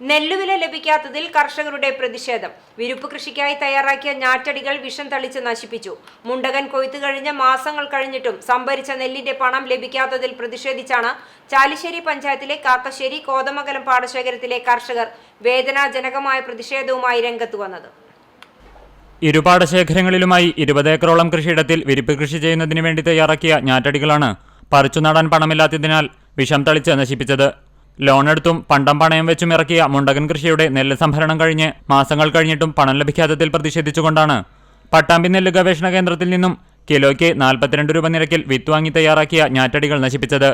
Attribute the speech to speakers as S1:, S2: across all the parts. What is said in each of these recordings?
S1: നെല്ലുവില ലഭിക്കാത്തതിൽ കർഷകരുടെ പ്രതിഷേധം. വിരുപ്പ് കൃഷിക്കായി തയ്യാറാക്കിയ ഞാറ്റടികൾ വിഷം തളിച്ച് നശിപ്പിച്ചു. മുണ്ടകൻ കൊയ്ത്തു കഴിഞ്ഞ മാസങ്ങൾ കഴിഞ്ഞിട്ടും സംഭരിച്ച നെല്ലിന്റെ പണം ലഭിക്കാത്തതിൽ പ്രതിഷേധിച്ചാണ് ചാലിശ്ശേരി പഞ്ചായത്തിലെ കാക്കശ്ശേരി കോതമംഗലം പാടശേഖരത്തിലെ കർഷകർ വേദനാജനകമായ പ്രതിഷേധവുമായി രംഗത്ത് വന്നത്.
S2: ഇരുപാടശേഖരങ്ങളിലുമായി ഇരുപത് ഏക്കറോളം കൃഷിയിടത്തിൽ വിരിപ്പ് കൃഷി ചെയ്യുന്നതിന് വേണ്ടി തയ്യാറാക്കിയ ഞാറ്റടികളാണ് പറിച്ചു നടാൻ പണമില്ലാത്തതിനാൽ വിഷം തളിച്ച് നശിപ്പിച്ചത്. ലോണെടുത്തും പണ്ടം പണയം വെച്ചും ഇറക്കിയ മുണ്ടകൻ കൃഷിയുടെ നെല്ല് സംഭരണം കഴിഞ്ഞ് മാസങ്ങൾ കഴിഞ്ഞിട്ടും പണം ലഭിക്കാത്തതിൽ പ്രതിഷേധിച്ചുകൊണ്ടാണ് പട്ടാമ്പി നെല്ല് ഗവേഷണ കേന്ദ്രത്തിൽ നിന്നും കിലോയ്ക്ക് നാൽപ്പത്തിരണ്ട് രൂപ നിരക്കിൽ വിത്ത് വാങ്ങി തയ്യാറാക്കിയ ഞാറ്റടികൾ നശിപ്പിച്ചത്.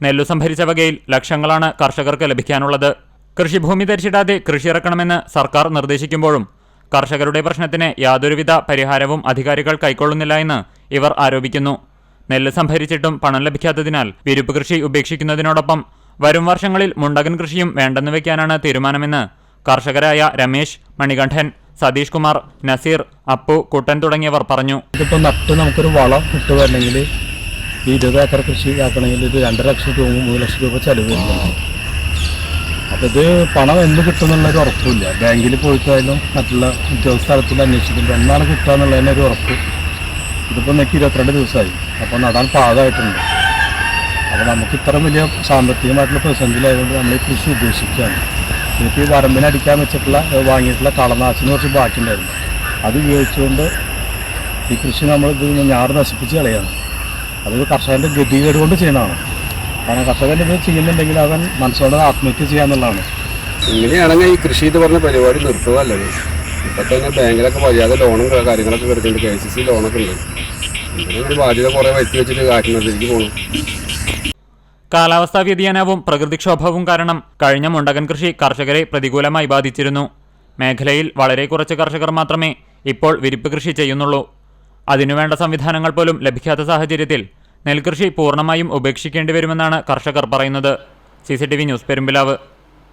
S2: നെല്ലു സംഭരിച്ച വകയിൽ ലക്ഷങ്ങളാണ് കർഷകർക്ക് ലഭിക്കാനുള്ളത്. കൃഷിഭൂമി ധരിച്ചിടാതെ കൃഷി ഇറക്കണമെന്ന് സർക്കാർ നിർദ്ദേശിക്കുമ്പോഴും കർഷകരുടെ പ്രശ്നത്തിന് യാതൊരുവിധ പരിഹാരവും അധികാരികൾ കൈക്കൊള്ളുന്നില്ല എന്ന് ഇവർ ആരോപിക്കുന്നു. നെല്ല് സംഭരിച്ചിട്ടും പണം ലഭിക്കാത്തതിനാൽ വിരുപ്പ് കൃഷി ഉപേക്ഷിക്കുന്നതിനോടൊപ്പം വരും വർഷങ്ങളിൽ മുണ്ടകൻ കൃഷിയും വേണ്ടെന്ന് വെക്കാനാണ് തീരുമാനമെന്ന് കർഷകരായ രമേശ് മണികണ്ഠൻ സതീഷ് കുമാർ നസീർ അപ്പു കുട്ടൻ തുടങ്ങിയവർ പറഞ്ഞു.
S3: ഇതിപ്പോൾ നട്ട് നമുക്കൊരു വളം കിട്ടുകയാണെങ്കിൽ ഈ ഇരുപത് ഏക്കർ കൃഷി ആക്കണമെങ്കിൽ ഒരു രണ്ടര ലക്ഷം രൂപ മൂന്ന് ലക്ഷം രൂപ ചെലവ് അപ്പോൾ ഇത് പണം എന്ന് കിട്ടുമെന്നുള്ളൊരു ഉറപ്പില്ല. ബാങ്കിൽ പോയിട്ടായാലും മറ്റുള്ള ഉദ്യോഗസ്ഥ സ്ഥലത്തിൽ അന്വേഷിക്കുമ്പോൾ എന്നാണ് കിട്ടുക എന്നുള്ളതിനൊരു ഉറപ്പ്. ഇതിപ്പോൾ എനിക്ക് ഇരുപത്തിരണ്ട് ദിവസമായി. അപ്പോൾ നടാൻ പാകമായിട്ടുണ്ട് അപ്പോൾ നമുക്ക് ഇത്ര വലിയ സാമ്പത്തികമായിട്ടുള്ള പ്രതിസന്ധിയിലായതുകൊണ്ട് നമ്മൾ കൃഷി ഉപേക്ഷിക്കുകയാണ്. എനിക്ക് ഈ വരമ്പിനടിക്കാൻ വെച്ചിട്ടുള്ള വാങ്ങിയിട്ടുള്ള കളനാശിന് കുറച്ച് ബാക്കിയുണ്ടായിരുന്നു. അത് ഉപയോഗിച്ചുകൊണ്ട് ഈ കൃഷി നമ്മൾ ഇത് ഞാറ് നശിപ്പിച്ച് കളയാണ്. അതൊരു കർഷകന്റെ ഗതികേട് കൊണ്ട് ചെയ്യണതാണ് കാരണം കർഷകൻ ഇത് ചെയ്യുന്നുണ്ടെങ്കിൽ അവൻ മനസ്സോടെ ആത്മഹത്യ ചെയ്യാന്നുള്ളതാണ്
S4: ഇങ്ങനെയാണെങ്കിൽ ഈ കൃഷി എന്ന് പറഞ്ഞ പരിപാടി നിർത്തുക നല്ലത് ഇപ്പം തന്നെ ബാങ്കിലൊക്കെ മര്യാദ ലോണും കാര്യങ്ങളൊക്കെ കിടക്കുന്നുണ്ട് കെ സി സി ലോണൊക്കെ ഉണ്ട്. ഇങ്ങനെ ബാധ്യത കുറേ വരുത്തി വെച്ചിട്ട് കാറ്റിനകത്തേക്ക് പോകണം
S2: കാലാവസ്ഥാ വ്യതിയാനവും പ്രകൃതിക്ഷോഭവും കാരണം കഴിഞ്ഞ മുണ്ടകൻ കൃഷി കർഷകരെ പ്രതികൂലമായി ബാധിച്ചിരുന്നു. മേഖലയിൽ വളരെ കുറച്ച് കർഷകർ മാത്രമേ ഇപ്പോൾ വിരിപ്പ് കൃഷി ചെയ്യുന്നുള്ളൂ. അതിനുവേണ്ട സംവിധാനങ്ങൾ പോലും ലഭിക്കാത്ത സാഹചര്യത്തിൽ നെൽകൃഷി പൂർണമായും ഉപേക്ഷിക്കേണ്ടി വരുമെന്നാണ് കർഷകർ പറയുന്നത്. C news Perumpilavu.